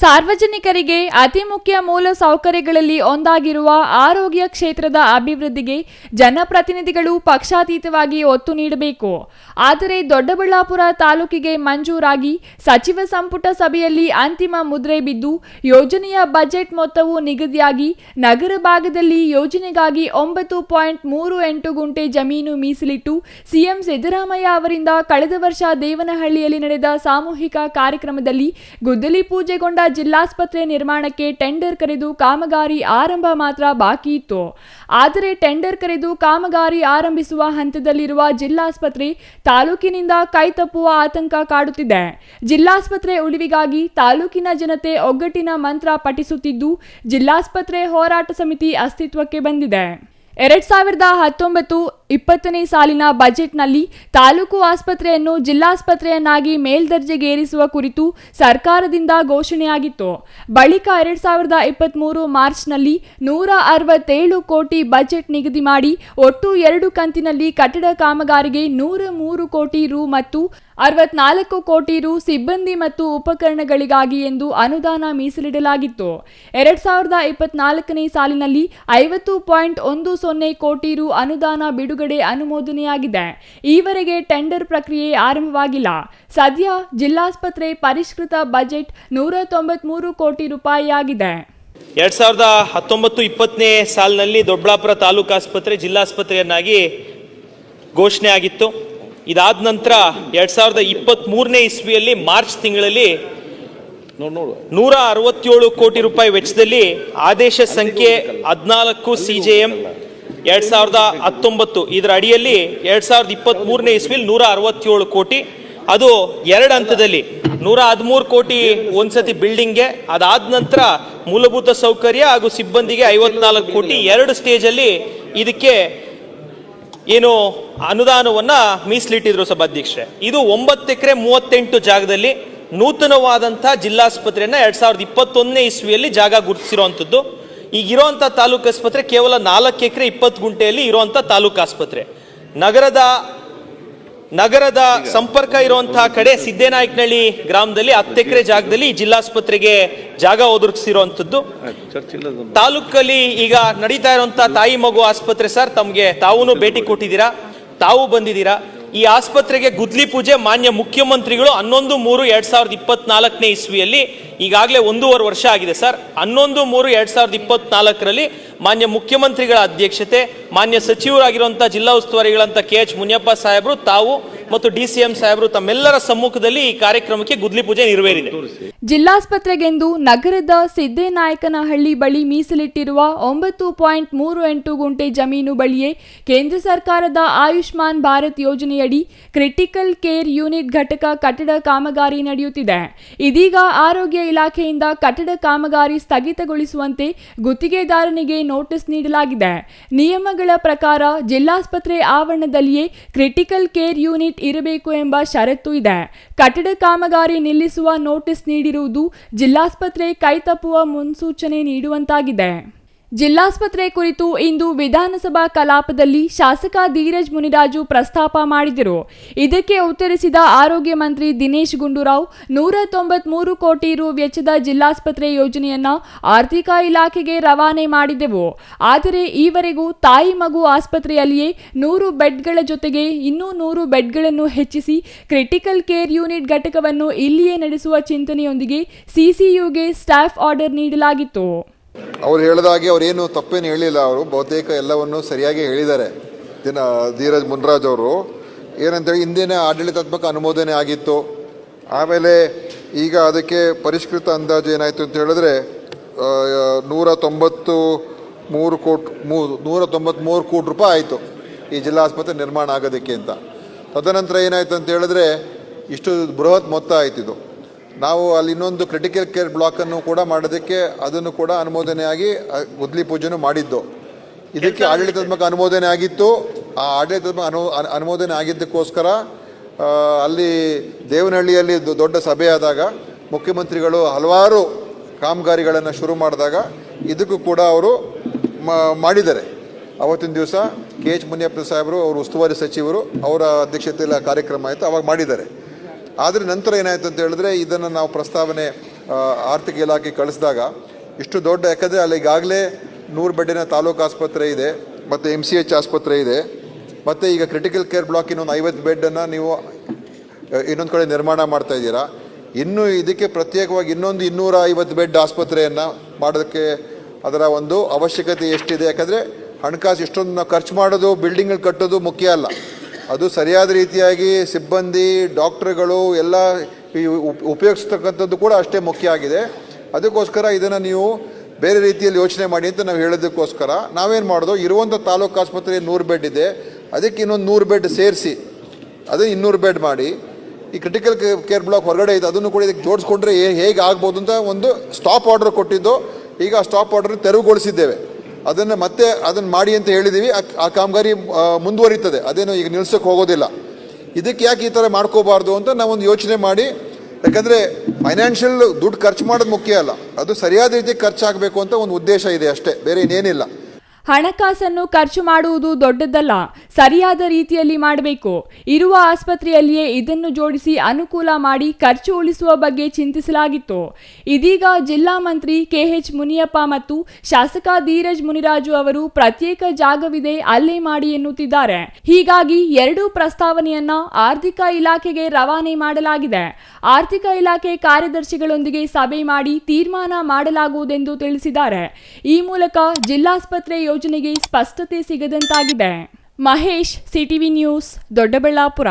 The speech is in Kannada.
ಸಾರ್ವಜನಿಕರಿಗೆ ಅತಿ ಮುಖ್ಯ ಮೂಲ ಸೌಕರ್ಯಗಳಲ್ಲಿ ಒಂದಾಗಿರುವ ಆರೋಗ್ಯ ಕ್ಷೇತ್ರದ ಅಭಿವೃದ್ಧಿಗೆ ಜನಪ್ರತಿನಿಧಿಗಳು ಪಕ್ಷಾತೀತವಾಗಿ ಒತ್ತು ನೀಡಬೇಕು. ಆದರೆ ದೊಡ್ಡಬಳ್ಳಾಪುರ ತಾಲೂಕಿಗೆ ಮಂಜೂರಾಗಿ ಸಚಿವ ಸಂಪುಟ ಸಭೆಯಲ್ಲಿ ಅಂತಿಮ ಮುದ್ರೆ ಬಿದ್ದು ಯೋಜನೆಯ ಬಜೆಟ್ ಮೊತ್ತವು ನಿಗದಿಯಾಗಿ ನಗರ ಭಾಗದಲ್ಲಿ ಯೋಜನೆಗಾಗಿ ಒಂಬತ್ತು ಪಾಯಿಂಟ್ ಮೂರು ಎಂಟು ಗುಂಟೆ ಜಮೀನು ಮೀಸಲಿಟ್ಟು ಸಿಎಂ ಸಿದ್ದರಾಮಯ್ಯ ಅವರಿಂದ ಕಳೆದ ವರ್ಷ ದೇವನಹಳ್ಳಿಯಲ್ಲಿ ನಡೆದ ಸಾಮೂಹಿಕ ಕಾರ್ಯಕ್ರಮದಲ್ಲಿ ಗುದ್ದಲಿ ಪೂಜೆಗೊಂಡ ಜಿಲ್ಲಾಸ್ಪತ್ರೆ ನಿರ್ಮಾಣಕ್ಕೆ ಟೆಂಡರ್ ಕರೆದು ಕಾಮಗಾರಿ ಆರಂಭ ಮಾತ್ರ ಬಾಕಿ ಇತ್ತು. ಆದರೆ ಟೆಂಡರ್ ಕರೆದು ಕಾಮಗಾರಿ ಆರಂಭಿಸುವ ಹಂತದಲ್ಲಿರುವ ಜಿಲ್ಲಾಸ್ಪತ್ರೆ ತಾಲೂಕಿನಿಂದ ಕೈತಪ್ಪುವ ಆತಂಕ ಕಾಡುತ್ತಿದೆ. ಜಿಲ್ಲಾಸ್ಪತ್ರೆ ಉಳಿವಿಗಾಗಿ ತಾಲೂಕಿನ ಜನತೆ ಒಗ್ಗಟ್ಟಿನ ಮಂತ್ರ ಪಠಿಸುತ್ತಿದ್ದು, ಜಿಲ್ಲಾಸ್ಪತ್ರೆ ಹೋರಾಟ ಸಮಿತಿ ಅಸ್ತಿತ್ವಕ್ಕೆ ಬಂದಿದೆ. ಎರಡ್ ಸಾವಿರದ ಹತ್ತೊಂಬತ್ತು ಇಪ್ಪತ್ತನೇ ಸಾಲಿನ ಬಜೆಟ್ನಲ್ಲಿ ತಾಲೂಕು ಆಸ್ಪತ್ರೆಯನ್ನು ಜಿಲ್ಲಾಸ್ಪತ್ರೆಯನ್ನಾಗಿ ಮೇಲ್ದರ್ಜೆಗೇರಿಸುವ ಕುರಿತು ಸರ್ಕಾರದಿಂದ ಘೋಷಣೆಯಾಗಿತ್ತು. ಬಳಿಕ ಎರಡ್ ಸಾವಿರದ ಇಪ್ಪತ್ತ್ಮೂರು ಮಾರ್ಚ್ನಲ್ಲಿ ನೂರ ಅರವತ್ತೇಳು ಕೋಟಿ ಬಜೆಟ್ ನಿಗದಿ ಮಾಡಿ ಒಟ್ಟು ಎರಡು ಕಂತಿನಲ್ಲಿ ಕಟ್ಟಡ ಕಾಮಗಾರಿಗೆ ನೂರ ಮೂರು ಕೋಟಿ ರು ಮತ್ತು ಅರವತ್ನಾಲ್ಕು ಕೋಟಿ ರು ಸಿಬ್ಬಂದಿ ಮತ್ತು ಉಪಕರಣಗಳಿಗಾಗಿ ಎಂದು ಅನುದಾನ ಮೀಸಲಿಡಲಾಗಿತ್ತು. ಎರಡ್ ಸಾವಿರದ ಇಪ್ಪತ್ನಾಲ್ಕನೇ ಸಾಲಿನಲ್ಲಿ ಐವತ್ತು ಪಾಯಿಂಟ್ ಒಂದು ಸೊನ್ನೆ ಕೋಟಿ ರು ಅನುದಾನ ಬಿಡುಗಡೆ ಅನುಮೋದನೆಯಾಗಿದೆ. ಈವರೆಗೆ ಟೆಂಡರ್ ಪ್ರಕ್ರಿಯೆ ಆರಂಭವಾಗಿಲ್ಲ. ಸದ್ಯ ಜಿಲ್ಲಾಸ್ಪತ್ರೆ ಪರಿಷ್ಕೃತ ಬಜೆಟ್ ನೂರ ತೊಂಬತ್ಮೂರು ಕೋಟಿ ರೂಪಾಯಿಯಾಗಿದೆ. ಎರಡ್ ಸಾವಿರದ ಹತ್ತೊಂಬತ್ತು ಇಪ್ಪತ್ತನೇ ಸಾಲಿನಲ್ಲಿ ದೊಡ್ಡಬಳ್ಳಾಪುರ ತಾಲೂಕು ಆಸ್ಪತ್ರೆ ಜಿಲ್ಲಾಸ್ಪತ್ರೆಯನ್ನಾಗಿ ಘೋಷಣೆ ಆಗಿತ್ತು. ಇದಾದ ನಂತರ ಎರಡ್ ಸಾವಿರದ ಇಪ್ಪತ್ತ್ಮೂರನೇ ಇಸ್ವಿಯಲ್ಲಿ ಮಾರ್ಚ್ ತಿಂಗಳಲ್ಲಿ ನೂರ ಅರವತ್ತೇಳು ಕೋಟಿ ರೂಪಾಯಿ ವೆಚ್ಚದಲ್ಲಿ ಆದೇಶ ಸಂಖ್ಯೆ ಹದಿನಾಲ್ಕು ಸಿ ಜೆ ಎಂ ಎರಡ್ ಸಾವಿರದ ಹತ್ತೊಂಬತ್ತು. ಇದರ ಅಡಿಯಲ್ಲಿ ಎರಡ್ ಸಾವಿರದ ಇಪ್ಪತ್ತ್ ಮೂರನೇ ಇಸ್ವಿಲಿ ನೂರ ಅರವತ್ತೇಳು ಕೋಟಿ. ಅದು ಎರಡು ಹಂತದಲ್ಲಿ. ನೂರ ಹದಿಮೂರು ಕೋಟಿ ಒಂದ್ಸತಿ ಬಿಲ್ಡಿಂಗ್ಗೆ, ಅದಾದ ನಂತರ ಮೂಲಭೂತ ಸೌಕರ್ಯ ಹಾಗೂ ಸಿಬ್ಬಂದಿಗೆ ಐವತ್ನಾಲ್ಕು ಕೋಟಿ. ಎರಡು ಸ್ಟೇಜಲ್ಲಿ ಇದಕ್ಕೆ ಏನು ಅನುದಾನವನ್ನು ಮೀಸಲಿಟ್ಟಿದ್ರು ಸಭಾಧ್ಯಕ್ಷರೇ. ಇದು ಒಂಬತ್ತು ಎಕರೆ ಮೂವತ್ತೆಂಟು ಜಾಗದಲ್ಲಿ ನೂತನವಾದಂಥ ಜಿಲ್ಲಾಸ್ಪತ್ರೆಯನ್ನು ಎರಡು ಸಾವಿರದ ಇಪ್ಪತ್ತೊಂದನೇ ಇಸ್ವಿಯಲ್ಲಿ ಜಾಗ ಗುರುತಿಸಿರುವಂಥದ್ದು ಈಗ ತಾಲೂಕು ಆಸ್ಪತ್ರೆ ಕೇವಲ ನಾಲ್ಕು ಎಕರೆ ಇಪ್ಪತ್ತು ಗುಂಟೆಯಲ್ಲಿ ಇರುವಂಥ ತಾಲೂಕು ಆಸ್ಪತ್ರೆ. ನಗರದ ನಗರದ ಸಂಪರ್ಕ ಇರುವಂತಹ ಕಡೆ ಸಿದ್ದೇನಾಯಕನಹಳ್ಳಿ ಗ್ರಾಮದಲ್ಲಿ ಹತ್ತು ಎಕರೆ ಜಾಗದಲ್ಲಿ ಜಿಲ್ಲಾಸ್ಪತ್ರೆಗೆ ಜಾಗ ಒದಗಿಸಿರುವಂಥದ್ದು. ತಾಲೂಕಲ್ಲಿ ಈಗ ನಡೀತಾ ಇರುವಂತಹ ತಾಯಿ ಮಗು ಆಸ್ಪತ್ರೆ ಸರ್, ತಮಗೆ ತಾವೂ ಭೇಟಿ ಕೊಟ್ಟಿದ್ದೀರಾ? ತಾವು ಬಂದಿದ್ದೀರಾ? ಈ ಆಸ್ಪತ್ರೆಗೆ ಗುದ್ಲಿ ಪೂಜೆ ಮಾನ್ಯ ಮುಖ್ಯಮಂತ್ರಿಗಳು ಹನ್ನೊಂದು ಮೂರು ಎರಡ್ ಸಾವಿರದ ಇಪ್ಪತ್ನಾಲ್ಕನೇ ಇಸ್ವಿಯಲ್ಲಿ ಈಗಾಗಲೇ ಒಂದೂವರೆ ವರ್ಷ ಆಗಿದೆ ಸರ್. ಹನ್ನೊಂದು ಮೂರು ಎರಡ್ ಸಾವಿರದ ಇಪ್ಪತ್ನಾಲ್ಕರಲ್ಲಿ ಮಾನ್ಯ ಮುಖ್ಯಮಂತ್ರಿಗಳ ಅಧ್ಯಕ್ಷತೆ, ಮಾನ್ಯ ಸಚಿವರಾಗಿರುವಂಥ ಜಿಲ್ಲಾ ಉಸ್ತುವಾರಿಗಳಂತ ಕೆ ಎಚ್ ಮುನಿಯಪ್ಪ ಸಾಹೇಬರು, ತಾವು ಮತ್ತು ಡಿ ಸಿ ಎಂ ಸಾಹೇಬರು ತಮ್ಮೆಲ್ಲರ ಸಮ್ಮುಖದಲ್ಲಿ ಈ ಕಾರ್ಯಕ್ರಮಕ್ಕೆ ಗುದ್ಲಿ ಪೂಜೆ ನೆರವೇರಿದೆ. ಜಿಲ್ಲಾಸ್ಪತ್ರೆಗೆಂದು ನಗರದ ಸಿದ್ದೇನಾಯಕನಹಳ್ಳಿ ಬಳಿ ಮೀಸಲಿಟ್ಟಿರುವ ಒಂಬತ್ತು ಪಾಯಿಂಟ್ ಮೂರು ಎಂಟು ಗುಂಟೆ ಜಮೀನು ಬಳಿಯೇ ಕೇಂದ್ರ ಸರ್ಕಾರದ ಆಯುಷ್ಮಾನ್ ಭಾರತ್ ಯೋಜನೆಯಡಿ ಕ್ರಿಟಿಕಲ್ ಕೇರ್ ಯೂನಿಟ್ ಘಟಕ ಕಟ್ಟಡ ಕಾಮಗಾರಿ ನಡೆಯುತ್ತಿದೆ. ಇದೀಗ ಆರೋಗ್ಯ ಇಲಾಖೆಯಿಂದ ಕಟ್ಟಡ ಕಾಮಗಾರಿ ಸ್ಥಗಿತಗೊಳಿಸುವಂತೆ ಗುತ್ತಿಗೆದಾರನಿಗೆ ನೋಟಿಸ್ ನೀಡಲಾಗಿದೆ. ನಿಯಮಗಳ ಪ್ರಕಾರ ಜಿಲ್ಲಾಸ್ಪತ್ರೆ ಆವರಣದಲ್ಲಿಯೇ ಕ್ರಿಟಿಕಲ್ ಕೇರ್ ಯೂನಿಟ್ ಇರಬೇಕು ಎಂಬ ಷರತ್ತು ಇದೆ. ಕಟ್ಟಡ ಕಾಮಗಾರಿ ನಿಲ್ಲಿಸುವ ನೋಟಿಸ್ ನೀಡಿರುವುದು ಜಿಲ್ಲಾಸ್ಪತ್ರೆ ಕೈತಪ್ಪುವ ಮುನ್ಸೂಚನೆ ನೀಡುವಂತಾಗಿದೆ. ಜಿಲ್ಲಾಸ್ಪತ್ರೆ ಕುರಿತು ಇಂದು ವಿಧಾನಸಭಾ ಕಲಾಪದಲ್ಲಿ ಶಾಸಕ ಧೀರಜ್ ಮುನಿರಾಜು ಪ್ರಸ್ತಾಪ ಮಾಡಿದರು. ಇದಕ್ಕೆ ಉತ್ತರಿಸಿದ ಆರೋಗ್ಯ ಮಂತ್ರಿ ದಿನೇಶ್ ಗುಂಡೂರಾವ್, ನೂರ ತೊಂಬತ್ಮೂರು ಕೋಟಿ ರು ವೆಚ್ಚದ ಜಿಲ್ಲಾಸ್ಪತ್ರೆ ಯೋಜನೆಯನ್ನ ಆರ್ಥಿಕ ಇಲಾಖೆಗೆ ರವಾನೆ ಮಾಡಿದೆವು. ಆದರೆ ಈವರೆಗೂ ತಾಯಿ ಮಗು ಆಸ್ಪತ್ರೆಯಲ್ಲಿಯೇ ನೂರು ಬೆಡ್ಗಳ ಜೊತೆಗೆ ಇನ್ನೂ ನೂರು ಬೆಡ್ಗಳನ್ನು ಹೆಚ್ಚಿಸಿ ಕ್ರಿಟಿಕಲ್ ಕೇರ್ ಯೂನಿಟ್ ಘಟಕವನ್ನು ಇಲ್ಲಿಯೇ ನಡೆಸುವ ಚಿಂತನೆಯೊಂದಿಗೆ ಸಿಸಿಯುಗೆ ಸ್ಟಾಫ್ ಆರ್ಡರ್ ನೀಡಲಾಗಿತ್ತು. ಅವ್ರು ಹೇಳಿದಾಗೆ ಅವರೇನು ತಪ್ಪೇನು ಹೇಳಿಲ್ಲ ಅವರು ಬಹುತೇಕ ಎಲ್ಲವನ್ನು ಸರಿಯಾಗಿ ಹೇಳಿದ್ದಾರೆ. ದಿನ, ಧೀರಜ್ ಮುನ್ರಾಜ್ ಅವರು. ಏನಂತೇಳಿ, ಹಿಂದಿನ ಆಡಳಿತಾತ್ಮಕ ಅನುಮೋದನೆ ಆಗಿತ್ತು. ಆಮೇಲೆ ಈಗ ಅದಕ್ಕೆ ಪರಿಷ್ಕೃತ ಅಂದಾಜು ಏನಾಯಿತು ಅಂತ ಹೇಳಿದ್ರೆ ನೂರ ತೊಂಬತ್ತು ಮೂರು ಕೋಟಿ, ಮೂ ನೂರ ತೊಂಬತ್ತ್ಮೂರು ಕೋಟಿ ರೂಪಾಯಿ ಆಯಿತು ಈ ಜಿಲ್ಲಾ ಆಸ್ಪತ್ರೆ ನಿರ್ಮಾಣ ಆಗೋದಕ್ಕೆ ಅಂತ. ತದನಂತರ ಏನಾಯಿತು ಅಂತ ಹೇಳಿದ್ರೆ, ಇಷ್ಟು ಬೃಹತ್ ಮೊತ್ತ ಆಯ್ತಿದು ನಾವು ಅಲ್ಲಿ ಇನ್ನೊಂದು ಕ್ರಿಟಿಕಲ್ ಕೇರ್ ಬ್ಲಾಕನ್ನು ಕೂಡ ಮಾಡೋದಕ್ಕೆ ಅದನ್ನು ಕೂಡ ಅನುಮೋದನೆಯಾಗಿ ಗುದ್ಲಿ ಪೂಜೆನೂ ಮಾಡಿದ್ದು. ಇದಕ್ಕೆ ಆಡಳಿತಾತ್ಮಕ ಅನುಮೋದನೆ ಆಗಿತ್ತು. ಆ ಆಡಳಿತಾತ್ಮಕ ಅನು ಅನು- ಅನುಮೋದನೆ ಆಗಿದ್ದಕ್ಕೋಸ್ಕರ ಅಲ್ಲಿ ದೇವನಹಳ್ಳಿಯಲ್ಲಿ ದೊ- ದೊಡ್ಡ ಸಭೆ ಆದಾಗ ಮುಖ್ಯಮಂತ್ರಿಗಳು ಹಲವಾರು ಕಾಮಗಾರಿಗಳನ್ನು ಶುರು ಮಾಡಿದಾಗ ಇದಕ್ಕೂ ಕೂಡ ಅವರು ಮಾಡಿದ್ದಾರೆ. ಅವತ್ತಿನ ದಿವಸ ಕೆ ಎಚ್ ಮುನಿಯಪ್ಪ ಸಾಹೇಬರು ಅವರು ಉಸ್ತುವಾರಿ ಸಚಿವರು ಅವರ ಅಧ್ಯಕ್ಷತೆಯಲ್ಲಿ ಕಾರ್ಯಕ್ರಮ ಆಯಿತು ಅವಾಗ ಮಾಡಿದ್ದಾರೆ. ಆದರೆ ನಂತರ ಏನಾಯಿತು ಅಂತ ಹೇಳಿದ್ರೆ ಇದನ್ನು ನಾವು ಪ್ರಸ್ತಾವನೆ ಆರ್ಥಿಕ ಇಲಾಖೆ ಕಳಿಸಿದಾಗ ಇಷ್ಟು ದೊಡ್ಡ, ಯಾಕಂದರೆ ಅಲ್ಲಿ ಈಗಾಗಲೇ ನೂರು ಬೆಡ್ಡಿನ ತಾಲೂಕು ಆಸ್ಪತ್ರೆ ಇದೆ, ಮತ್ತು ಎಂ ಸಿ ಎಚ್ ಆಸ್ಪತ್ರೆ ಇದೆ, ಮತ್ತು ಈಗ ಕ್ರಿಟಿಕಲ್ ಕೇರ್ ಬ್ಲಾಕ್ ಇನ್ನೊಂದು ಐವತ್ತು ಬೆಡ್ಡನ್ನು ನೀವು ಇನ್ನೊಂದು ಕಡೆ ನಿರ್ಮಾಣ ಮಾಡ್ತಾ ಇದ್ದೀರಾ. ಇನ್ನು ಇದಕ್ಕೆ ಪ್ರತ್ಯೇಕವಾಗಿ ಇನ್ನೊಂದು ಇನ್ನೂರ ಐವತ್ತು ಬೆಡ್ ಆಸ್ಪತ್ರೆಯನ್ನು ಮಾಡೋದಕ್ಕೆ ಅದರ ಒಂದು ಅವಶ್ಯಕತೆ ಎಷ್ಟಿದೆ, ಯಾಕಂದರೆ ಹಣಕಾಸು ಇಷ್ಟೊಂದು ಖರ್ಚು ಮಾಡೋದು ಬಿಲ್ಡಿಂಗ್ಗಳು ಕಟ್ಟೋದು ಮುಖ್ಯ ಅಲ್ಲ. ಅದು ಸರಿಯಾದ ರೀತಿಯಾಗಿ ಸಿಬ್ಬಂದಿ, ಡಾಕ್ಟ್ರುಗಳು ಎಲ್ಲ ಉಪಯೋಗಿಸ್ತಕ್ಕಂಥದ್ದು ಕೂಡ ಅಷ್ಟೇ ಮುಖ್ಯ ಆಗಿದೆ. ಅದಕ್ಕೋಸ್ಕರ ಇದನ್ನು ನೀವು ಬೇರೆ ರೀತಿಯಲ್ಲಿ ಯೋಚನೆ ಮಾಡಿ ಅಂತ ನಾವು ಹೇಳೋದಕ್ಕೋಸ್ಕರ ನಾವೇನು ಮಾಡೋದು, ಇರುವಂಥ ತಾಲೂಕು ಆಸ್ಪತ್ರೆ ನೂರು ಬೆಡ್ ಇದೆ, ಅದಕ್ಕೆ ಇನ್ನೊಂದು ನೂರು ಬೆಡ್ ಸೇರಿಸಿ ಅದೇ ಇನ್ನೂರು ಬೆಡ್ ಮಾಡಿ, ಈ ಕ್ರಿಟಿಕಲ್ ಕೇರ್ ಬ್ಲಾಕ್ ಹೊರಗಡೆ ಇದೆ, ಅದನ್ನು ಕೂಡ ಇದಕ್ಕೆ ಜೋಡಿಸ್ಕೊಂಡ್ರೆ ಹೇಗೆ ಆಗ್ಬೋದು ಅಂತ ಒಂದು ಸ್ಟಾಪ್ ಆರ್ಡರ್ ಕೊಟ್ಟಿದ್ದು, ಈಗ ಸ್ಟಾಪ್ ಆರ್ಡರ್ ತೆರವುಗೊಳಿಸಿದ್ದೇವೆ. ಅದನ್ನು ಮತ್ತೆ ಅದನ್ನು ಮಾಡಿ ಅಂತ ಹೇಳಿದ್ದೀವಿ ಆ- ಕಾಮಗಾರಿ ಮುಂದುವರಿತದೆ. ಅದೇನು ಈಗ ನಿಲ್ಸೋಕ್ಕೆ ಹೋಗೋದಿಲ್ಲ. ಇದಕ್ಕೆ ಯಾಕೆ ಈ ಥರ ಮಾಡ್ಕೋಬಾರ್ದು ಅಂತ ನಾವೊಂದು ಯೋಚನೆ ಮಾಡಿ. ಯಾಕಂದರೆ ಫೈನಾನ್ಷಿಯಲ್ ದುಡ್ಡು ಖರ್ಚು ಮಾಡೋದು ಮುಖ್ಯ ಅಲ್ಲ. ಅದು ಸರಿಯಾದ ರೀತಿ ಖರ್ಚಾಗಬೇಕು ಅಂತ ಒಂದು ಉದ್ದೇಶ ಇದೆ ಅಷ್ಟೇ. ಬೇರೆ ಇನ್ನೇನಿಲ್ಲ. ಹಣಕಾಸನ್ನು ಖರ್ಚು ಮಾಡುವುದು ದೊಡ್ಡದಲ್ಲ. ಸರಿಯಾದ ರೀತಿಯಲ್ಲಿ ಮಾಡಬೇಕು. ಇರುವ ಆಸ್ಪತ್ರೆಯಲ್ಲಿಯೇ ಇದನ್ನು ಜೋಡಿಸಿ ಅನುಕೂಲ ಮಾಡಿ ಖರ್ಚು ಉಳಿಸುವ ಬಗ್ಗೆ ಚಿಂತಿಸಲಾಗಿತ್ತು. ಇದೀಗ ಜಿಲ್ಲಾ ಮಂತ್ರಿ ಕೆಎಚ್ ಮುನಿಯಪ್ಪ ಮತ್ತು ಶಾಸಕ ಧೀರಜ್ ಮುನಿರಾಜು ಅವರು ಪ್ರತ್ಯೇಕ ಜಾಗವಿದೆ, ಅಲ್ಲೇ ಮಾಡಿ ಎನ್ನುತ್ತಿದ್ದಾರೆ. ಹೀಗಾಗಿ ಎರಡೂ ಪ್ರಸ್ತಾವನೆಯನ್ನ ಆರ್ಥಿಕ ಇಲಾಖೆಗೆ ರವಾನೆ ಮಾಡಲಾಗಿದೆ. ಆರ್ಥಿಕ ಇಲಾಖೆ ಕಾರ್ಯದರ್ಶಿಗಳೊಂದಿಗೆ ಸಭೆ ಮಾಡಿ ತೀರ್ಮಾನ ಮಾಡಲಾಗುವುದೆಂದು ತಿಳಿಸಿದ್ದಾರೆ. ಈ ಮೂಲಕ ಜಿಲ್ಲಾಸ್ಪತ್ರೆ ಯೋಜನೆಗೆ ಸ್ಪಷ್ಟತೆ ಸಿಗದಂತಾಗಿದೆ. Mahesh CTV news Doddaballapura